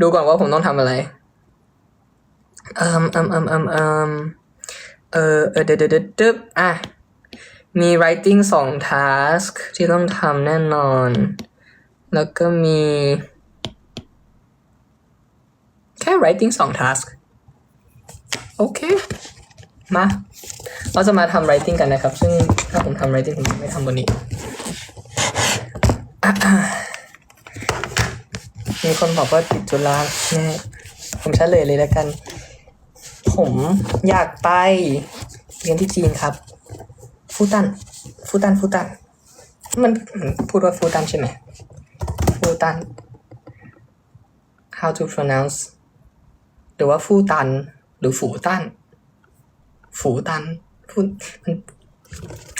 ดูก่อนว่าผมต้องทำอะไรอิมอิมอิมอิมเอิมเออเออเดเดเดยวเดอะ มี writing สอง task ที่ต้องทำแน่นอน แล้วก็มี แค่ writing สอง task โอเค มา เราจะมาทำ writing กันนะครับ ซึ่งถ้าผมทำ writing ผมไม่ทำบนนี้ มีคนบอกว่าติดจุฬาแน่ผมเฉลยเลยแล้วกัน ผมอยากไปเรียนที่จีนครับ ฟูตัน ฟูตัน ฟูตัน มันพูดว่าฟูตันใช่ไหม ฟูตัน how to pronounce หรือว่าฟูตัน หรือฝูตัน ฝูตันฟูมัน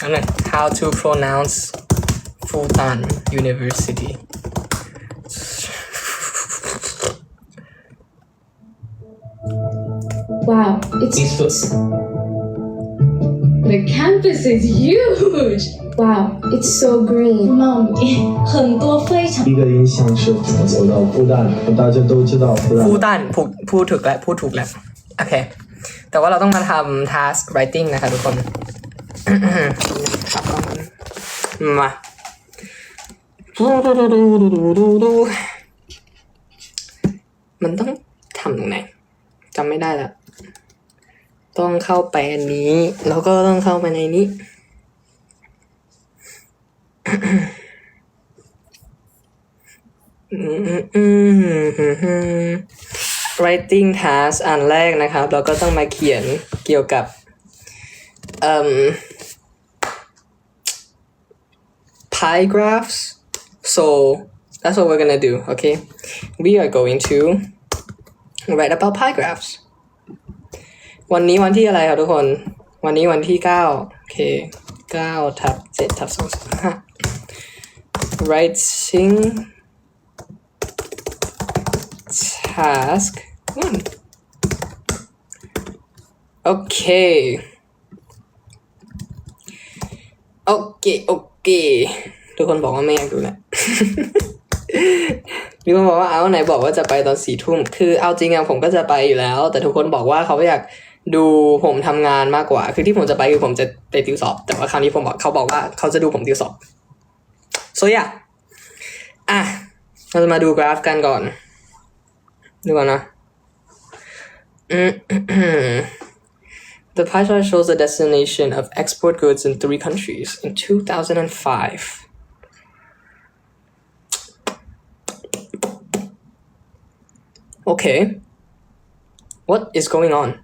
อันนั้น how to pronounce ฟูตัน University Wow, it's It's the campus is huge. Wow, it's so green. 茂密，很多非常第一个印象是怎么走到复旦，大家都知道复旦 พูดตันพูดพูดถูกแล้วพูดถูกแล้ว โอเค แต่ว่าเราต้องมาทำ task writing นะคะทุกคน ครับมามันต้องทำตรงไหนจำไม่ได้แล้ว ต้องเข้าไปอันนี้ แล้วก็ต้องเข้าไปในนี้อืมอืมอืมอืม writing task อันแรกนะครับ เราก็ต้องมาเขียนเกี่ยวกับเอ่ม pie graphs so that's what we're gonna do okay we are going to write about pie graphs วันนี้วันที่อะไรครับทุกคน วันนี้วันที่เก้าโอเคเก้าทับเจ็ดทับสองสิบห้า writing task one โอเค โอเค โอเค ทุกคนบอกว่าไม่อยากดูแหละมีคนบอกว่าเอาไหนบอกว่าจะไปตอนสี่ทุ่ม คือเอาจริงอะผมก็จะไปอยู่แล้ว แต่ทุกคนบอกว่าเขาอยาก ดูผมทำงานมากกว่า คือที่ผมจะไปคือผมจะไปติวสอบ แต่ว่าคราวนี้ผมบอกเขาบอกว่าเขาจะดูผมติวสอบ so yeah อะ เราจะมาดูกราฟกันก่อน ดูก่อนนะ The pie chart shows the destination of export goods in three countries in 2005. Okay. What is going on?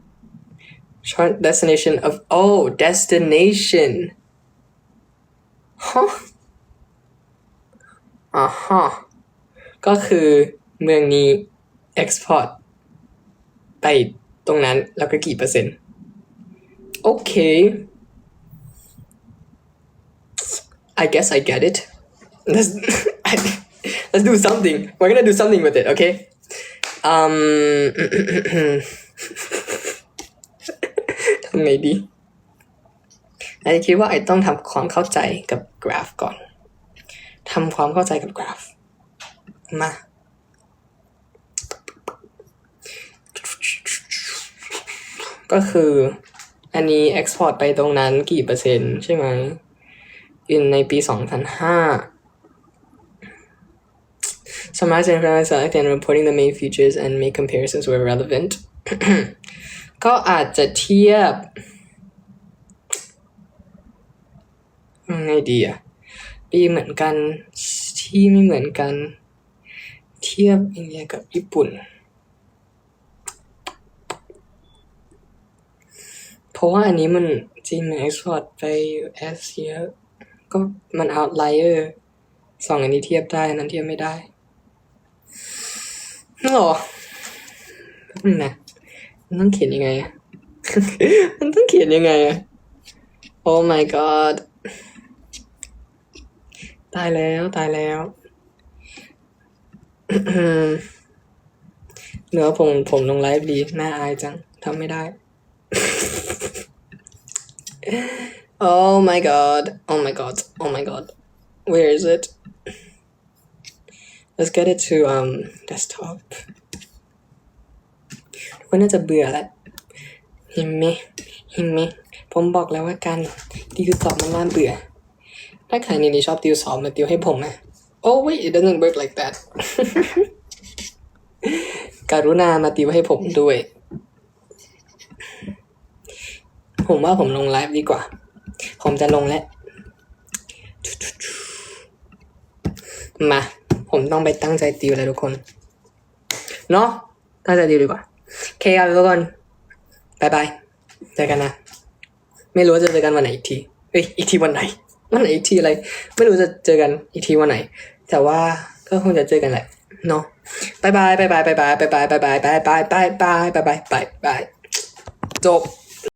Chart destination of oh destination. Huh. อ่าฮะก็คือเมืองนี้ export ไปตรงนั้นแล้วก็กี่เปอร์เซ็นต์ โอเค I guess I get it let's let's do something we're gonna do something with it okay um ทำ ไงดีไอคิดว่าไอต้องทำความเข้าใจกับกราฟก่อนทำความเข้าใจกับกราฟ มา ก็คือ อันนี้ export ไปตรงนั้นกี่เปอร์เซ็นต์ใช่ไหม in ในปี 2005 Summarize and analyze select and reporting the main features and make comparisons where relevant ก็อาจจะเทียบยังไงดีอะปีเหมือนกันที่ไม่เหมือนกัน เทียบอินเดียกับญี่ปุ่น เพราะว่าอันนี้มันจริงมันเอ็กซ์พอร์ตไป US เยอะก็มันเอาไลเออร์สองอันนี้เทียบได้นั้นเทียบไม่ได้หรอแป๊บนึงนะ มันต้องเขียนยังไงอะมันต้องเขียนยังไงอะ Oh my god ตายแล้วตายแล้วเนื้อผมผมลงไลฟ์ดีน่าอายจังทำไม่ได้ oh my god oh my god oh my god where is it let's get it to um desktop กคนน่าจะเบื่อแล้วเห็นไหมเห็นไหมผมบอกแล้วว่าการติวสอบมันน่าเบื่อ ถ้าใครในนี้ชอบติวสอบมาติวให้ผมนะ oh wait it doesn't work like that การุณามาติวให้ผมด้วย ผมว่าผมลงไลฟ์ดีกว่า ผมจะลงแล้ว มา ผมต้องไปตั้งใจติวแล้วทุกคน เนาะตั้งใจติวดีกว่า เคครับทุกคนบายบายเจอกันนะ ไม่รู้จะเจอกันวันไหนอีกทีเฮ้ยอีกทีวันไหนวันไหนอีกทีอะไร ไม่รู้จะเจอกันอีกทีวันไหน แต่ว่าก็คงจะเจอกันแหละเนาะบายบายบายบายบายบายบายบายบายบายบายบายบายบายบายบายจบ